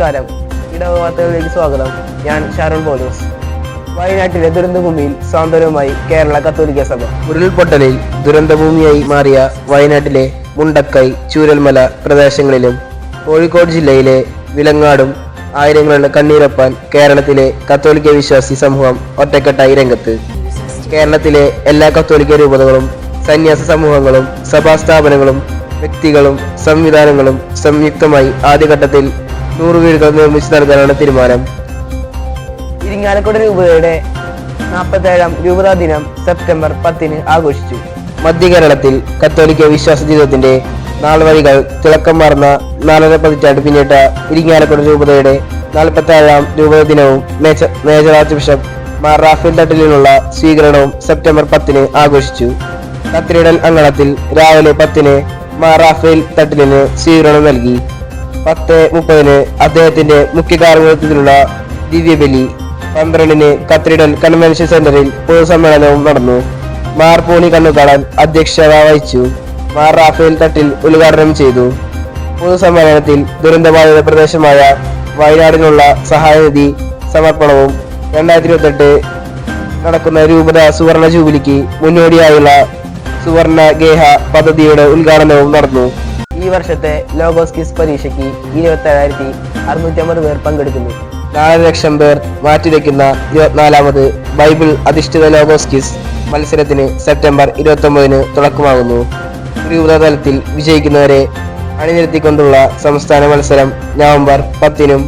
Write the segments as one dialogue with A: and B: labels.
A: നമസ്കാരം. ഇടവ വാർത്തകളിലേക്ക് സ്വാഗതം. ഞാൻ ഷാരോൺ പോലീസ് വയനാട്ടിലെ ദുരന്തഭൂമിയിൽ സാന്ത്വനവുമായി കേരള കത്തോലിക്ക സഭ. ഉരുൾപൊട്ടലിൽ ദുരന്തഭൂമിയായി മാറിയ വയനാട്ടിലെ മുണ്ടക്കൈ ചൂരൽമല പ്രദേശങ്ങളിലും കോഴിക്കോട് ജില്ലയിലെ വിലങ്ങാടും ആയിരങ്ങളുടെ കണ്ണീരൊപ്പാൻ കേരളത്തിലെ കത്തോലിക്ക വിശ്വാസി സമൂഹം ഒറ്റക്കെട്ടായി രംഗത്ത്. കേരളത്തിലെ എല്ലാ കത്തോലിക്ക രൂപതകളും സന്യാസ സമൂഹങ്ങളും സഭാസ്ഥാപനങ്ങളും വ്യക്തികളും സംവിധാനങ്ങളും സംയുക്തമായി ആദ്യഘട്ടത്തിൽ നൂറ് വീടുകൾ നിർമ്മിച്ചു നൽകാനാണ് തീരുമാനം. ഇരിങ്ങാലക്കുട രൂപതയുടെ നാൽപ്പത്തേഴാം രൂപതാ ദിനം സെപ്റ്റംബർ പത്തിന് ആഘോഷിച്ചു. മധ്യ കേരളത്തിൽ കത്തോലിക്ക വിശ്വാസ ജീവിതത്തിന്റെ നാൾവഴികൾ തിളക്കം മാറുന്ന നാലര പതിറ്റാണ്ട് പിന്നിട്ട ഇരിങ്ങാലക്കുട രൂപതയുടെ നാൽപ്പത്തി ഏഴാം രൂപത ദിനവും major archbishop Mar Rafale തട്ടിലിനുള്ള സ്വീകരണവും സെപ്റ്റംബർ പത്തിന് ആഘോഷിച്ചു. കത്തിരിടൽ അങ്കണത്തിൽ രാവിലെ പത്തിന് മാർ റാഫേൽ തട്ടിലിന് സ്വീകരണം നൽകി. പത്ത് മുപ്പതിന് അദ്ദേഹത്തിന്റെ മുഖ്യ കാർമ്മികത്വത്തിലുള്ള ദിവ്യബലി പന്ത്രണ്ടിന് കത്രിഡൽ കൺവെൻഷൻ സെന്ററിൽ പൊതുസമ്മേളനവും നടന്നു. മാർ പോണി കണ്ണുകാളൻ അധ്യക്ഷത വഹിച്ചു. മാർ റാഫേൽ തട്ടിൽ ഉദ്ഘാടനം ചെയ്തു. പൊതുസമ്മേളനത്തിൽ ദുരന്തബാധിത പ്രദേശമായ വയനാടിനുള്ള സഹായനിധി സമർപ്പണവും രണ്ടായിരത്തി ഇരുപത്തെട്ട് നടക്കുന്ന രൂപത സുവർണ ജൂബിലിക്ക് മുന്നോടിയായുള്ള സുവർണ ഗേഹ പദ്ധതിയുടെ ഉദ്ഘാടനവും നടന്നു. ഈ വർഷത്തെ ലോഗോസ് കിസ് പരീക്ഷയ്ക്ക് ഇരുപത്തി ഏഴായിരത്തി അറുന്നൂറ്റി അമ്പത് പേർ പങ്കെടുക്കുന്നു. നാല് ലക്ഷം പേർ മാറ്റിവെക്കുന്ന ഇരുപത്തിനാലാമത് ബൈബിൾ അധിഷ്ഠിത ലോഗോസ് കിസ് മത്സരത്തിന് സെപ്റ്റംബർ ഇരുപത്തി ഒമ്പതിന് തുടക്കമാകുന്നു തലത്തിൽ വിജയിക്കുന്നവരെ അണിനിരത്തിക്കൊണ്ടുള്ള സംസ്ഥാന മത്സരം നവംബർ പത്തിനും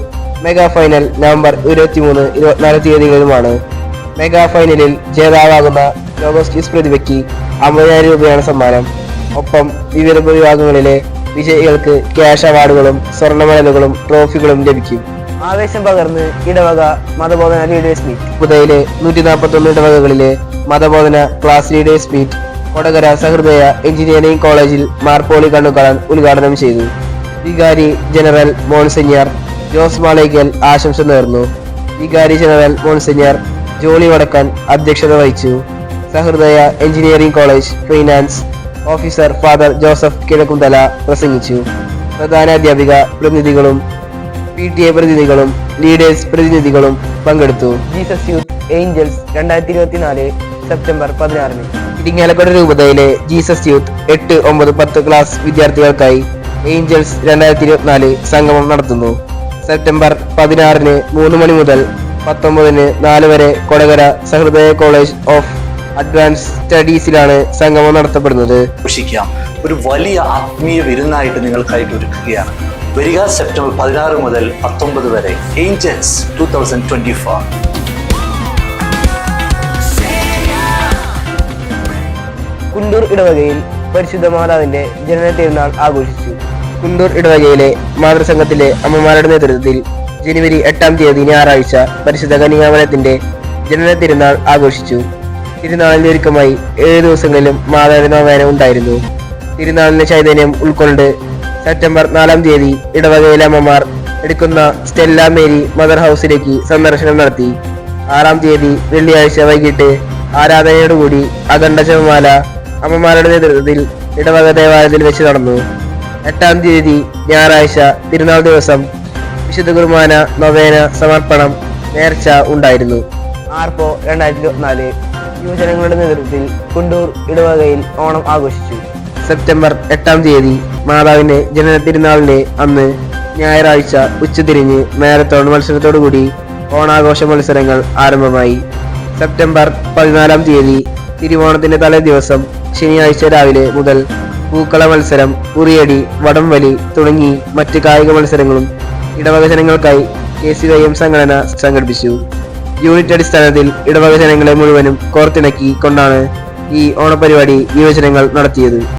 A: മെഗാ ഫൈനൽ നവംബർ ഇരുപത്തിമൂന്ന് ഇരുപത്തിനാല് തീയതികളിലുമാണ്. മെഗാ ഫൈനലിൽ ജേതാവാകുന്ന ലോഗോസ് കിസ് പ്രതിഭയ്ക്ക് അമ്പതിനായിരം രൂപയാണ് സമ്മാനം. ഒപ്പം വിവിധ വിഭാഗങ്ങളിലെ വിജയികൾക്ക് ക്യാഷ് അവാർഡുകളും സ്വർണ മെഡലുകളും ട്രോഫികളും ലഭിക്കും. ആവേശം പകർന്ന് ഇടവക മതബോധന ലീഡേഴ്സ് മീറ്റ് പുതയിലെ നൂറ്റി നാൽപ്പത്തി ഒന്ന് ഇടവകകളിലെ മതബോധന class leaders meet Kodakara Sahrudaya engineering കോളേജിൽ മാർപ്പോളി കണ്ണുകളൻ ഉദ്ഘാടനം ചെയ്തു. വികാരി ജനറൽ മോൺസിഞ്ഞർ ജോസ് മാളേക്കൽ ആശംസ നേർന്നു. വികാരി ജനറൽ മോൺസിഞ്ഞർ ജോളി വടക്കൻ അധ്യക്ഷത വഹിച്ചു. Sahrudaya engineering college finance officer father Joseph Kizhakkumthala പ്രസംഗിച്ചു. പ്രധാനാധ്യാപിക പ്രതിനിധികളും പി ടി എ പ്രതിനിധികളും ലീഡേഴ്സ് പ്രതിനിധികളും പങ്കെടുത്തു. ജീസസ് യൂത്ത് ഏഞ്ചൽസ് രണ്ടായിരത്തി ഇരുപത്തിനാല് സെപ്റ്റംബർ പതിനാറിന്. ഇരിങ്ങാലക്കുട രൂപതയിലെ ജീസസ് യൂത്ത് എട്ട് ഒമ്പത് പത്ത് ക്ലാസ് വിദ്യാർത്ഥികൾക്കായി ഏഞ്ചൽസ് രണ്ടായിരത്തി ഇരുപത്തിനാല് സംഗമം നടത്തുന്നു. സെപ്റ്റംബർ പതിനാറിന് മൂന്ന് മണി മുതൽ പത്തൊമ്പതിന് നാല് വരെ Kodakara Sahrudaya college of advance സ്റ്റഡീസിലാണ് സംഗമം നടത്തപ്പെടുന്നത്.
B: ഘോഷിക്കാം ഒരു വലിയ ആത്മീയ വിരുന്നായിട്ട് നിങ്ങൾക്കായിട്ട് ഒരുക്കുകയാണ് വരിക സെപ്റ്റംബർ പതിനാറ് മുതൽ പത്തൊമ്പത് വരെ. Angels two thousand twenty four
A: Kundoor ഇടവകയിൽ പരിശുദ്ധ മാതാവിന്റെ ജനന തിരുനാൾ ആഘോഷിച്ചു. കുണ്ടൂർ ഇടവകയിലെ മാതൃസംഘത്തിലെ അമ്മമാരുടെ നേതൃത്വത്തിൽ ജനുവരി എട്ടാം തീയതി ഞായറാഴ്ച പരിശുദ്ധ കന്യാമനത്തിന്റെ ജനന തിരുനാൾ ആഘോഷിച്ചു. തിരുനാളിന്റെ ഒരുക്കമായി ഏഴ് ദിവസങ്ങളിലും മാതാവിന്റെ നോവേന ഉണ്ടായിരുന്നു തിരുനാളിന്റെ ചൈതന്യം ഉൾക്കൊണ്ട് സെപ്റ്റംബർ നാലാം തീയതി ഇടവകയിലെ അമ്മമാർ എടുക്കുന്ന സ്റ്റെല്ല മേരി മദർ ഹൗസിലേക്ക് സന്ദർശനം നടത്തി. ആറാം തീയതി വെള്ളിയാഴ്ച വൈകിട്ട് ആരാധനയോടുകൂടി അഖണ്ഡ ജപമാല അമ്മമാരുടെ നേതൃത്വത്തിൽ ഇടവക ദേവാലയത്തിൽ വെച്ച് നടന്നു. എട്ടാം തീയതി ഞായറാഴ്ച തിരുനാൾ ദിവസം വിശുദ്ധ കുർബാന നൊവേന സമർപ്പണം നേർച്ച ഉണ്ടായിരുന്നു. ആർപ്പോ രണ്ടായിരത്തി ഇരുപത്തിനാല് യുവജനങ്ങളുടെ നേതൃത്വത്തിൽ കുണ്ടൂർ ഇടവകയിൽ ഓണം ആഘോഷിച്ചു. സെപ്റ്റംബർ എട്ടാം തീയതി മാതാവിന്റെ ജനന തിരുനാളിന്റെ അന്ന് ഞായറാഴ്ച ഉച്ചതിരിഞ്ഞ് മാരത്തോൺ മത്സരത്തോടുകൂടി ഓണാഘോഷ മത്സരങ്ങൾ ആരംഭമായി. സെപ്റ്റംബർ പതിനാലാം തീയതി തിരുവോണത്തിന്റെ തലേ ദിവസം ശനിയാഴ്ച രാവിലെ മുതൽ പൂക്കള മത്സരം ഉറിയടി വടംവലി തുടങ്ങി മറ്റ് കായിക മത്സരങ്ങളും ഇടവക ജനങ്ങൾക്കായി കെ സി വൈ എം സംഘടന സംഘടിപ്പിച്ചു. യൂണിറ്റ് അടിസ്ഥാനത്തിൽ ഇടവക ജനങ്ങളെ മുഴുവനും കോർത്തിണക്കി കൊണ്ടാണ് ഈ ഓണപരിപാടി യുവജനങ്ങൾ നടത്തിയത്.